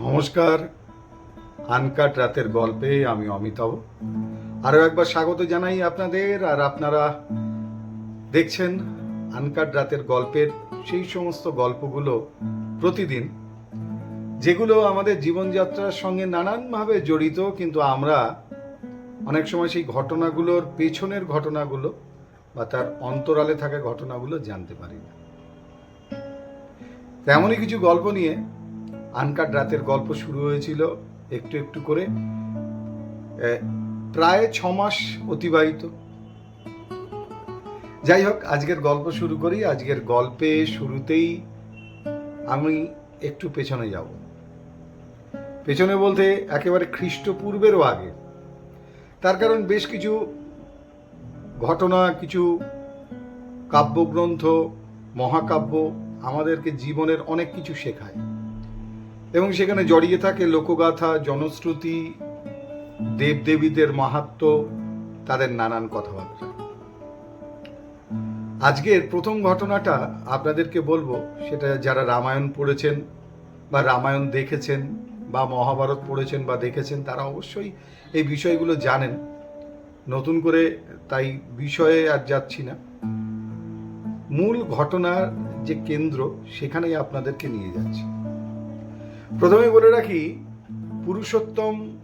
নমস্কার। আনকাট রাতের গল্পে আমি অমিতাভ। আরও একবার স্বাগত জানাই আপনাদের, আর আপনারা দেখছেন আনকাট রাতের গল্পের সেই সমস্ত গল্পগুলো প্রতিদিন, যেগুলো আমাদের জীবনযাত্রার সঙ্গে নানানভাবে জড়িত, কিন্তু আমরা অনেক সময় সেই ঘটনাগুলোর পেছনের ঘটনাগুলো বা তার অন্তরালে থাকা ঘটনাগুলো জানতে পারি না। তেমনই কিছু গল্প নিয়ে আনকাট রাতের গল্প শুরু হয়েছিল একটু একটু করে। প্রায় ছ মাস অতিবাহিত। যাই হোক, আজকের গল্প শুরু করি। আজকের গল্পে শুরুতেই আমি একটু পেছনে যাব। পেছনে বলতে একেবারে খ্রিস্টপূর্বেরও আগে। তার কারণ বেশ কিছু ঘটনা, কিছু কাব্যগ্রন্থ, মহাকাব্য আমাদেরকে জীবনের অনেক কিছু শেখায়। এবং সেখানে জড়িয়ে থাকে লোকগাথা, জনশ্রুতি, দেবদেবীদের মাহাত্ম, তাদের নানান কথাবার্তা। আজকের প্রথম ঘটনাটা আপনাদেরকে বলব, সেটা যারা রামায়ণ পড়েছেন বা রামায়ণ দেখেছেন বা মহাভারত পড়েছেন বা দেখেছেন, তারা অবশ্যই এই বিষয়গুলো জানেন। নতুন করে তাই বিষয়ে আর যাচ্ছি না। মূল ঘটনার যে কেন্দ্র, সেখানেই আপনাদেরকে নিয়ে যাচ্ছি। প্রথমে বলে রাখি, পুরুষোত্তম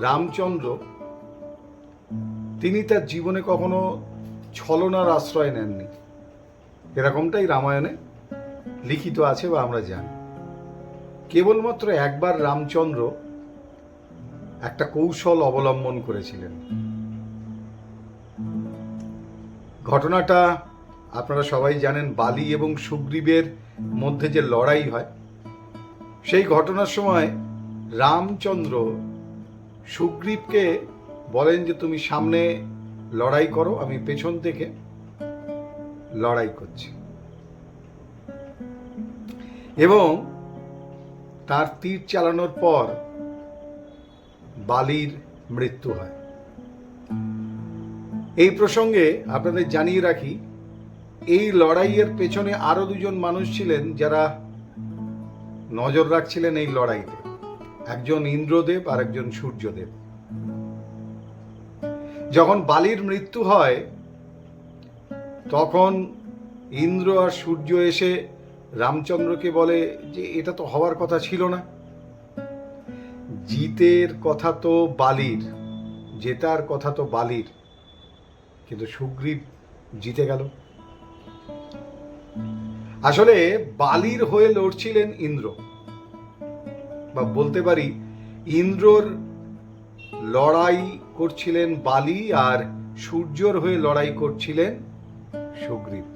রামচন্দ্র, তিনি তার জীবনে কখনো ছলনার আশ্রয় নেননি। এরকমটাই রামায়ণে লিখিত আছে বা আমরা জানি। কেবলমাত্র একবার রামচন্দ্র একটা কৌশল অবলম্বন করেছিলেন। ঘটনাটা আপনারা সবাই জানেন, বালি এবং সুগ্রীবের মধ্যে যে লড়াই হয় সেই ঘটনার সময় রামচন্দ্র সুগ্রীবকে বলেন যে তুমি সামনে লড়াই করো, আমি পেছন থেকে লড়াই করছি। এবং তার তীর চালানোর পর বালির মৃত্যু হয়। এই প্রসঙ্গে আপনাদের জানিয়ে রাখি, এই লড়াইয়ের পেছনে আরও দুজন মানুষ ছিলেন যারা নজর রাখছিলেন এই লড়াইতে। একজন ইন্দ্রদেব আর একজন সূর্যদেব। যখন বালির মৃত্যু হয়, তখন ইন্দ্র আর সূর্য এসে রামচন্দ্রকে বলে যে, এটা তো হওয়ার কথা ছিল না। জিতের কথা তো বালির, জেতার কথা তো বালির, কিন্তু সুগ্রীব জিতে গেল। আসলে বালির হয়ে লড়ছিলেন ইন্দ্র। বা বলতে পারি, ইন্দ্রর লড়াই করছিলেন বালি আর সূর্যর হয়ে লড়াই করছিলেন সুগ্রীব।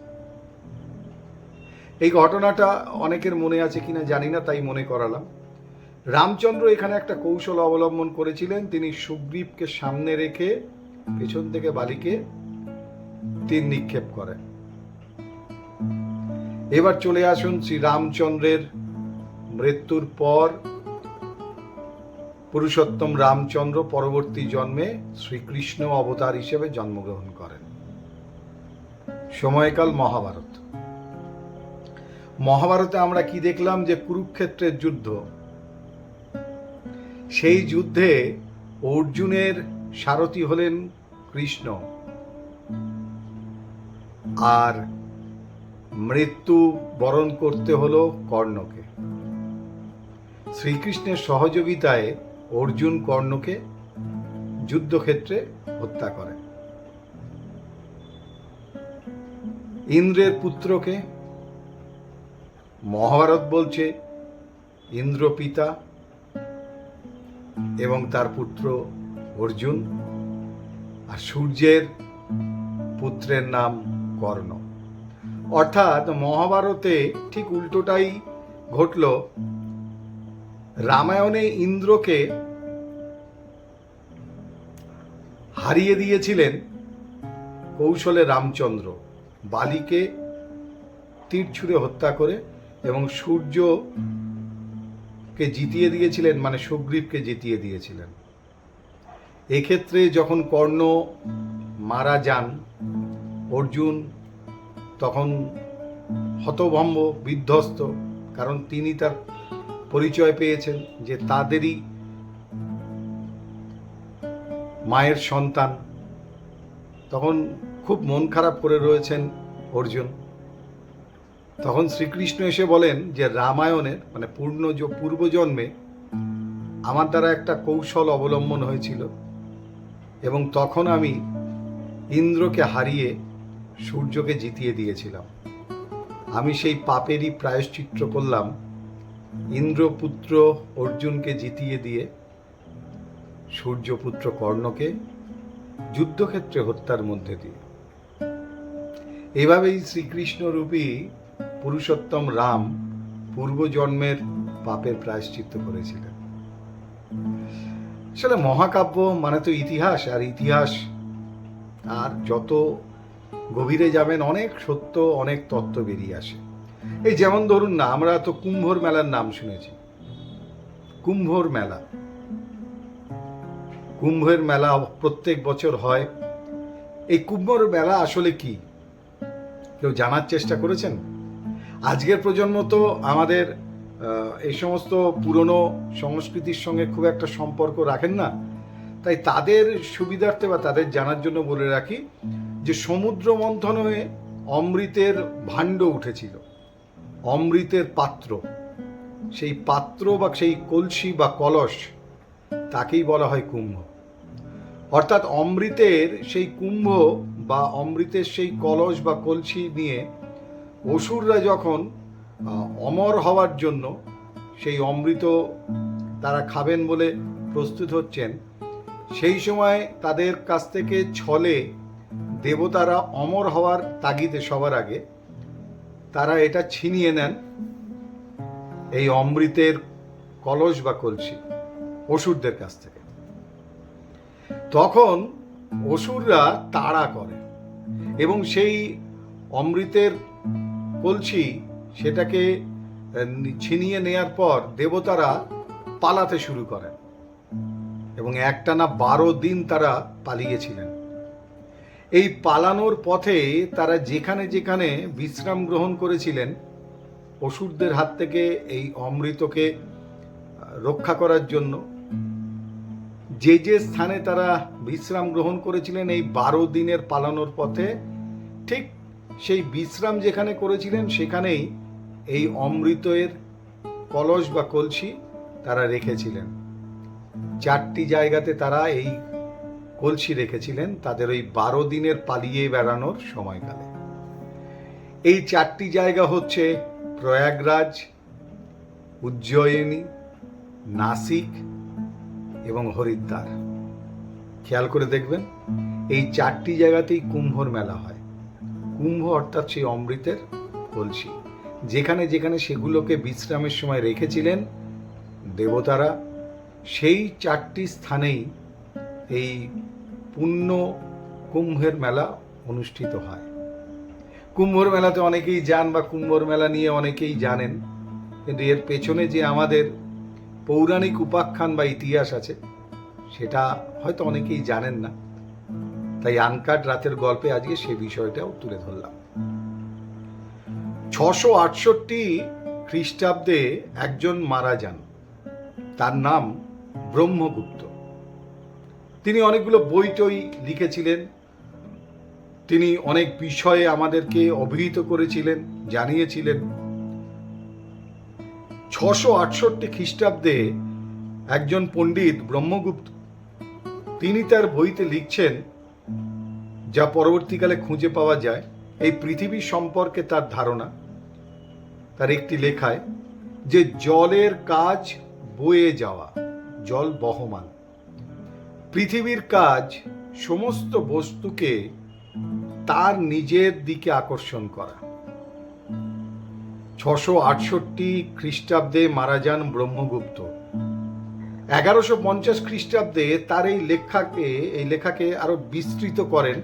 এই ঘটনাটা অনেকের মনে আছে কিনা জানি না, তাই মনে করালাম। রামচন্দ্র এখানে একটা কৌশল অবলম্বন করেছিলেন, তিনি সুগ্রীবকে সামনে রেখে পেছন থেকে বালিকে তীর নিক্ষেপ করেন। এবার চলে আসুন শ্রী রামচন্দ্রের মৃত্যুর পর পুরুষোত্তম রামচন্দ্র পরবর্তী জন্মে শ্রীকৃষ্ণ অবতার হিসেবে জন্মগ্রহণ করেন। সময়কাল মহাভারত। মহাভারতে আমরা কি দেখলাম যে কুরুক্ষেত্রের যুদ্ধ? সেই যুদ্ধে অর্জুনের সারথি হলেন কৃষ্ণ। আর মৃত্যু বরণ করতে হলো কর্ণকে। শ্রীকৃষ্ণের সহযোগিতায় অর্জুন কর্ণকে যুদ্ধক্ষেত্রে হত্যা করে। ইন্দ্রের পুত্রকে মহাভারত বলছে ইন্দ্র পিতা এবং তার পুত্র অর্জুন আর সূর্যের পুত্রের নাম কর্ণ। অর্থাৎ মহাভারতে ঠিক উল্টোটাই ঘটল। রামায়ণে ইন্দ্রকে হারিয়ে দিয়েছিলেন কৌশলে রামচন্দ্র। বালিকে তীর ছুঁড়ে হত্যা করে এবং সূর্যকে জিতিয়ে দিয়েছিলেন মানে সুগ্রীবকে জিতিয়ে দিয়েছিলেন। এক্ষেত্রে যখন কর্ণ মারা যান, অর্জুন তখন হতভম্ব, বিধ্বস্ত, কারণ তিনি তার পরিচয় পেয়েছেন যে তাদেরই মায়ের সন্তান। তখন খুব মন খারাপ করে রয়েছেন অর্জুন। তখন শ্রীকৃষ্ণ এসে বলেন যে, রামায়ণের মানে পূর্ণ পূর্বজন্মে আমার দ্বারা একটা কৌশল অবলম্বন হয়েছিল এবং তখন আমি ইন্দ্রকে হারিয়ে সূর্যকে জিতিয়ে দিয়েছিলাম। আমি সেই পাপেরই প্রায়শ্চিত্র করলাম ইন্দ্রপুত্র অর্জুনকে জিতিয়ে দিয়ে সূর্যপুত্র কর্ণকে যুদ্ধক্ষেত্রে হত্যার মধ্যে দিয়ে। এভাবেই শ্রীকৃষ্ণ রূপী পুরুষোত্তম রাম পূর্বজন্মের পাপের প্রায়শ্চিত্ত করেছিলেন। আসলে মহাকাব্য মানে তো ইতিহাস, আর ইতিহাস আর যত গভীরে যাবেন, অনেক সত্য, অনেক তত্ত্ব বেরিয়ে আসে। এই যেমন ধরুন না, আমরা তো কুম্ভর মেলার নাম শুনেছি। কুম্ভর মেলা। কুম্ভের মেলা প্রত্যেক বছর হয়। এই কুম্ভর মেলা আসলে কি? কেউ জানার চেষ্টা করেছেন? আজকের প্রজন্ম তো আমাদের এই সমস্ত পুরনো সংস্কৃতির সঙ্গে খুব একটা সম্পর্ক রাখেন না। তাই তাদের সুবিধার্থে বা তাদের জানার জন্য বলে রাখি যে সমুদ্র মন্থনে অমৃতের ভাণ্ড উঠেছিল। অমৃতের পাত্র। সেই পাত্র বা সেই কলসি বা কলস, তাকেই বলা হয় কুম্ভ। অর্থাৎ অমৃতের সেই কুম্ভ বা অমৃতের সেই কলস বা কলসি নিয়ে অসুররা যখন অমর হওয়ার জন্য সেই অমৃত তারা খাবেন বলে প্রস্তুত হচ্ছেন, সেই সময় তাদের কাছ থেকে ছলে দেবতারা অমর হওয়ার তাগিদে সবার আগে তারা এটা ছিনিয়ে নেন এই অমৃতের কলস বা কলসি অসুরদের কাছ থেকে। তখন অসুররা তাড়া করে এবং সেই অমৃতের কলসি সেটাকে ছিনিয়ে নেয়ার পর দেবতারা পালাতে শুরু করেন এবং একটানা বারো দিন তারা পালিয়েছিলেন। এই পালানোর পথে তারা যেখানে যেখানে বিশ্রাম গ্রহণ করেছিলেন অসুরদের হাত থেকে এই অমৃতকে রক্ষা করার জন্য। যে যে স্থানে তারা বিশ্রাম গ্রহণ করেছিলেন এই বারো দিনের পালানোর পথে, ঠিক সেই বিশ্রাম যেখানে করেছিলেন সেখানেই এই অমৃতের কলস বা কলসি তারা রেখেছিলেন। চারটি জায়গাতে তারা এই কলসি রেখেছিলেন তাদের ওই বারো দিনের পালিয়ে বেড়ানোর সময়কালে। এই চারটি জায়গা হচ্ছে প্রয়াগরাজ, উজ্জয়িনী, নাসিক এবং হরিদ্বার। খেয়াল করে দেখবেন, এই চারটি জায়গাতেই কুম্ভর মেলা হয়। কুম্ভ অর্থাৎ সেই অমৃতের কলসি। যেখানে যেখানে সেগুলোকে বিশ্রামের সময় রেখেছিলেন দেবতারা, সেই চারটি স্থানেই এই পুণ্য কুম্ভের মেলা অনুষ্ঠিত হয়। কুম্ভর মেলাতে অনেকেই যান বা কুম্ভর মেলা নিয়ে অনেকেই জানেন। কিন্তু এর পেছনে যে আমাদের পৌরাণিক উপাখ্যান বা ইতিহাস আছে, সেটা হয়তো অনেকেই জানেন না। তাই আনকাট রাতের গল্পে আজকে সে বিষয়টাও তুলে ধরলাম। ছশো আটষট্টি খ্রিস্টাব্দে একজন মারা যান। তার নাম ব্রহ্মগুপ্ত। তিনি অনেকগুলো বই টই লিখেছিলেন। তিনি অনেক বিষয়ে আমাদেরকে অভিহিত করেছিলেন, জানিয়েছিলেন। ছশো আটষট্টি খ্রিস্টাব্দে একজন পণ্ডিত ব্রহ্মগুপ্ত, তিনি তার বইতে লিখছেন, যা পরবর্তীকালে খুঁজে পাওয়া যায়। এই পৃথিবী সম্পর্কে তার ধারণা, তার একটি লেখায় যে জলের কাজ বয়ে যাওয়া, জল বহমান। পৃথিবীর কাজ সমস্ত বস্তুকে তার নিজের দিকে আকর্ষণ করা। ছশো আটষট্টি খ্রিস্টাব্দে মারা যান ব্রহ্মগুপ্ত। এগারোশো পঞ্চাশ খ্রিস্টাব্দে তার এই লেখাকে এই লেখাকে আরও বিস্তৃত করেন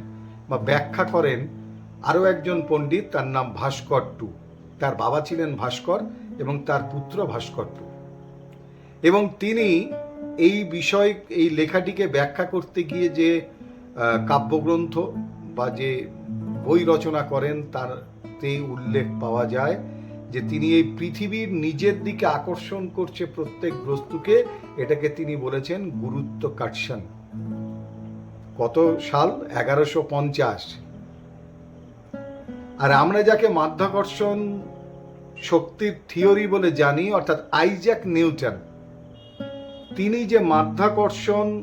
বা ব্যাখ্যা করেন আরও একজন পণ্ডিত, তার নাম ভাস্কর টু। তার বাবা ছিলেন ভাস্কর এবং তার পুত্র ভাস্কর টু। এবং তিনি এই বিষয়, এই লেখাটিকে ব্যাখ্যা করতে গিয়ে যে কাব্যগ্রন্থ বা যে বই রচনা করেন, তারতে উল্লেখ পাওয়া যায় যে, তিনি এই পৃথিবীর নিজের দিকে আকর্ষণ করছে প্রত্যেক বস্তুকে। এটাকে তিনি বলেছেন গুরুত্বকার্ষণ কত সাল? এগারোশো পঞ্চাশ। আর আমরা যাকে মাধ্যাকর্ষণ শক্তির থিওরি বলে জানি, অর্থাৎ আইজ্যাক নিউটন তিনি যে মাধ্যাকর্ষণ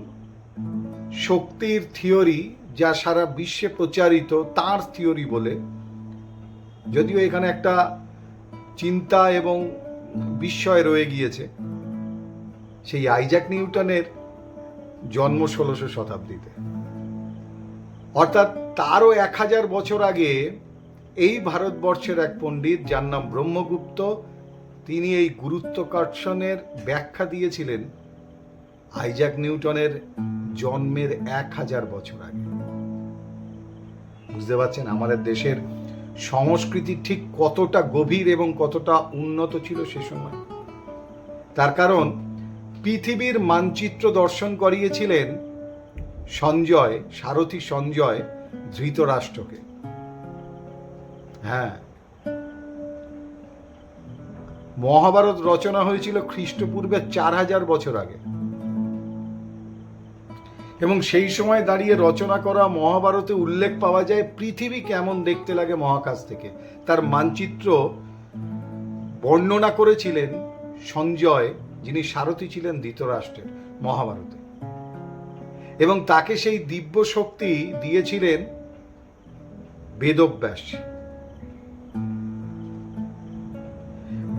শক্তির থিওরি যা সারা বিশ্বে প্রচারিত, তার থিওরি বলে, যদিও এখানে একটা চিন্তা এবং বিস্ময় রয়ে গিয়েছে, সেই আইজ্যাক নিউটনের জন্ম ষোলোশো শতাব্দীতে। অর্থাৎ তারও এক হাজার বছর আগে এই ভারতবর্ষের এক পণ্ডিত, যার নাম ব্রহ্মগুপ্ত, তিনি এই গুরুত্বকর্ষণের ব্যাখ্যা দিয়েছিলেন আইজ্যাক নিউটনের জন্মের এক হাজার বছর আগে। বুঝতে পারছেন? আমাদের দেশের সংস্কৃতি ঠিক কতটা গভীর এবং কতটা উন্নত ছিল সে সময়। তার কারণ, পৃথিবীর মানচিত্র দর্শন করিয়েছিলেন সঞ্জয়, সারথী সঞ্জয় ধৃতরাষ্ট্রকে। হ্যাঁ। মহাভারত রচনা হয়েছিল খ্রিস্টপূর্বে চার হাজার বছর আগে। এবং সেই সময় দাঁড়িয়ে রচনা করা মহাভারতে উল্লেখ পাওয়া যায় পৃথিবী কেমন দেখতে লাগে মহাকাশ থেকে। তার মানচিত্র বর্ণনা করেছিলেন সঞ্জয় যিনি সারথী ছিলেন ধৃতরাষ্ট্রের মহাভারতে। এবং তাকে সেই দিব্য শক্তি দিয়েছিলেন বেদব্যাস।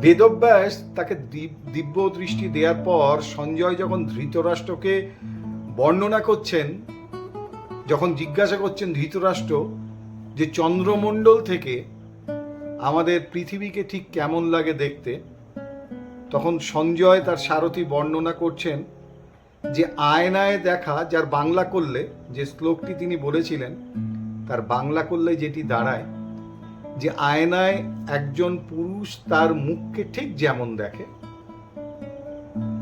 বেদব্যাস তাকে দিব- দিব্য দৃষ্টি দেওয়ার পর সঞ্জয় যখন ধৃতরাষ্ট্রকে বর্ণনা করছেন, যখন জিজ্ঞাসা করছেন ধৃতরাষ্ট্র যে চন্দ্রমণ্ডল থেকে আমাদের পৃথিবীকে ঠিক কেমন লাগে দেখতে, তখন সঞ্জয় তার সারথি বর্ণনা করছেন যে আয়নায় দেখা যার বাংলা করলে, যে শ্লোকটি তিনি বলেছিলেন, তার বাংলা করলে যেটি দাঁড়ায়, যে আয়নায় একজন পুরুষ তার মুখকে ঠিক যেমন দেখে,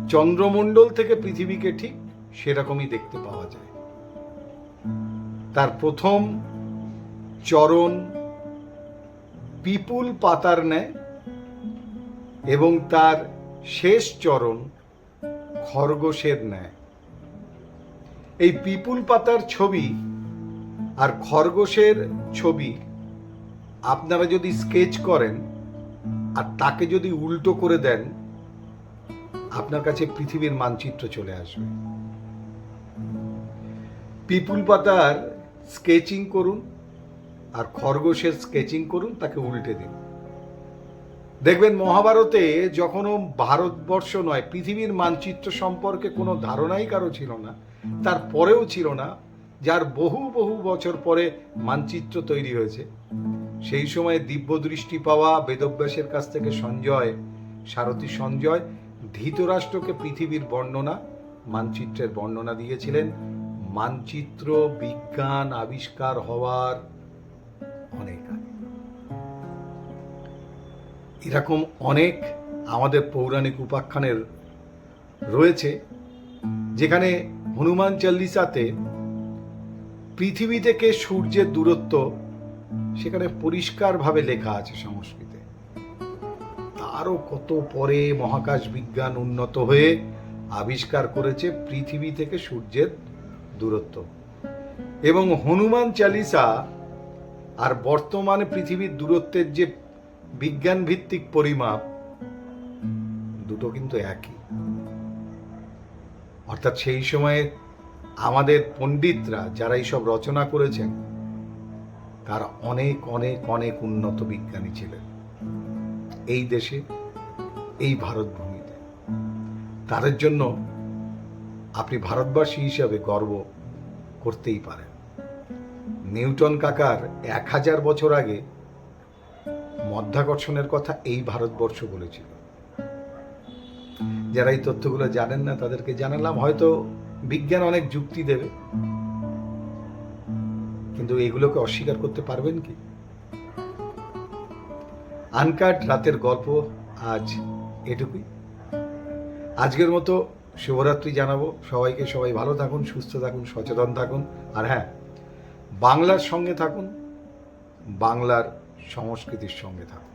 চন্দ্রমণ্ডল থেকে পৃথিবীকে ঠিক সেরকমই দেখতে পাওয়া যায়। তার প্রথম চরণ পিপুল পাতার ন্যায় এবং তার শেষ চরণ খরগোশের ন্যায়। এই পিপুল পাতার ছবি আর খরগোশের ছবি আপনারা যদি স্কেচ করেন আর তাকে যদি উল্টো করে দেন, আপনার কাছে পৃথিবীর মানচিত্র চলে আসবে। পিপুল পাতার স্কেচিং করুন আর খরগোশের স্কেচিং করুন, তাকে উল্টে দিন। দেখবেন মহাভারতে যখনও ভারতবর্ষ নয়, পৃথিবীর মানচিত্র সম্পর্কে কোনো ধারণাই কারও ছিল না তারপরেও ছিল না, যার বহু বহু বছর পরে মানচিত্র তৈরি হয়েছে। সেই সময়ে দিব্য দৃষ্টি পাওয়া বেদব্যাসের কাছ থেকে সঞ্জয়, সারথী সঞ্জয় ধৃতরাষ্ট্রকে পৃথিবীর বর্ণনা, মানচিত্রের বর্ণনা দিয়েছিলেন। মানচিত্র, বিজ্ঞান, আবিষ্কার হওয়ার অনেক আগে। এরকম অনেক আমাদের পৌরাণিক উপাখ্যানের রয়েছে, যেখানে হনুমান চল্লিশাতে পৃথিবী থেকে সূর্যের দূরত্ব সেখানে পরিষ্কারভাবে লেখা আছে সংস্কৃতে। তারও কত পরে মহাকাশ বিজ্ঞান উন্নত হয়ে আবিষ্কার করেছে পৃথিবী থেকে সূর্যের দূরত্ব। এবং হনুমান চালিসা আর বর্তমানে পৃথিবীর দূরত্বের যে বিজ্ঞান ভিত্তিক পরিমাপ, দুটো কিন্তু একই। অর্থাৎ সেই সময়ে আমাদের পণ্ডিতরা যারা এইসব রচনা করেছেন, তারা অনেক অনেক অনেক উন্নত বিজ্ঞানী ছিলেন। এই দেশে, এই ভারতভূমিতে। তাদের জন্য আপনি ভারতবাসী হিসাবে গর্ব করতেই পারেন। নিউটন কাকার এক হাজার বছর আগে মধ্যাকর্ষণের কথা এই ভারতবর্ষ বলেছিল। যারা এই তথ্যগুলো জানেন না, তাদেরকে জানালাম। হয়তো বিজ্ঞান অনেক যুক্তি দেবে। কিন্তু এগুলোকে অস্বীকার করতে পারবেন কি? আনকাট রাতের গল্প আজ এটুকুই। আজকের মতো শুভরাত্রি জানাব। সবাইকে সবাই ভালো থাকুন, সুস্থ থাকুন, সচেতন থাকুন। আর হ্যাঁ বাংলার সঙ্গে থাকুন, বাংলার সংস্কৃতির সঙ্গে থাকুন।